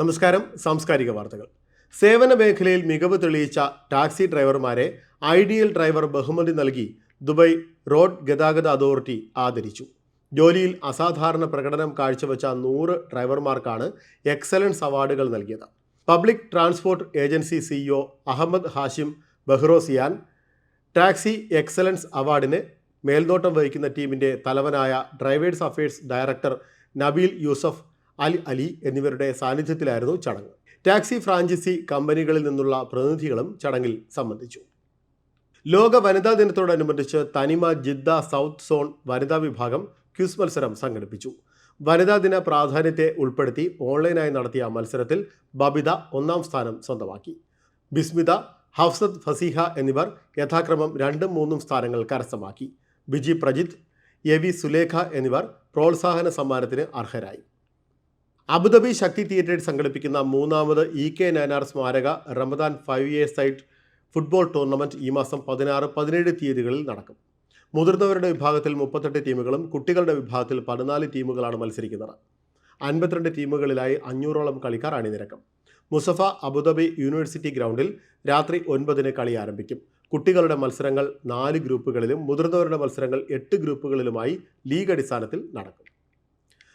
നമസ്കാരം സാംസ്കാരിക വാർത്തകൾ. സേവന മേഖലയിൽ മികവ് തെളിയിച്ച ടാക്സി ഡ്രൈവർമാരെ ഐഡിയൽ ഡ്രൈവർ ബഹുമതി നൽകി ദുബൈ റോഡ് ഗതാഗത അതോറിറ്റി ആദരിച്ചു. ജോലിയിൽ അസാധാരണ പ്രകടനം കാഴ്ചവെച്ച നൂറ് ഡ്രൈവർമാർക്കാണ് എക്സലൻസ് അവാർഡുകൾ നൽകിയത്. Public transport agency CEO Ahmed Hashim Bahrozian taxi excellence അവാർഡിന് മേൽനോട്ടം വഹിക്കുന്ന ടീമിന്റെ തലവനായ drivers affairs director Nabeel Yousef Al Ali എന്നിവരുടെ സാന്നിധ്യത്തിലായിരുന്നു ചടങ്ങ്. ടാക്സി ഫ്രാഞ്ചൈസി കമ്പനികളിൽ നിന്നുള്ള പ്രതിനിധികളും ചടങ്ങിൽ സംബന്ധിച്ചു. ലോക വനിതാ ദിനത്തോടനുബന്ധിച്ച് തനിമ ജിദ്ദ സൗത്ത് സോൺ വനിതാ വിഭാഗം ക്യൂസ് മത്സരം സംഘടിപ്പിച്ചു. വനിതാ ദിന പ്രാധാന്യത്തെ ഉൾപ്പെടുത്തി ഓൺലൈനായി നടത്തിയ മത്സരത്തിൽ ബബിത ഒന്നാം സ്ഥാനം സ്വന്തമാക്കി. ബിസ്മിത ഹഫ്സത്ത് ഫസീഹ എന്നിവർ യഥാക്രമം രണ്ടും മൂന്നും സ്ഥാനങ്ങൾ കരസ്ഥമാക്കി. ബിജി പ്രജിത് എ വി സുലേഖ എന്നിവർ പ്രോത്സാഹന സമ്മാനത്തിന് അർഹരായി. അബുദാബി ശക്തി തിയേറ്റേഴ്സ് സംഘടിപ്പിക്കുന്ന മൂന്നാമത് ഇ കെ നയനാർ സ്മാരക Ramadan five a side football tournament ഈ മാസം പതിനാറ് പതിനേഴ് തീയതികളിൽ നടക്കും. മുതിർന്നവരുടെ വിഭാഗത്തിൽ മുപ്പത്തെട്ട് ടീമുകളും കുട്ടികളുടെ വിഭാഗത്തിൽ പതിനാല് ടീമുകളാണ് മത്സരിക്കുന്നത്. അൻപത്തിരണ്ട് ടീമുകളിലായി അഞ്ഞൂറോളം കളിക്കാർ അണിനിരക്കും മുസഫ അബുദാബി യൂണിവേഴ്സിറ്റി ഗ്രൗണ്ടിൽ രാത്രി ഒൻപതിന് കളി ആരംഭിക്കും. കുട്ടികളുടെ മത്സരങ്ങൾ നാല് ഗ്രൂപ്പുകളിലും മുതിർന്നവരുടെ മത്സരങ്ങൾ എട്ട് ഗ്രൂപ്പുകളിലുമായി ലീഗ് അടിസ്ഥാനത്തിൽ നടക്കും.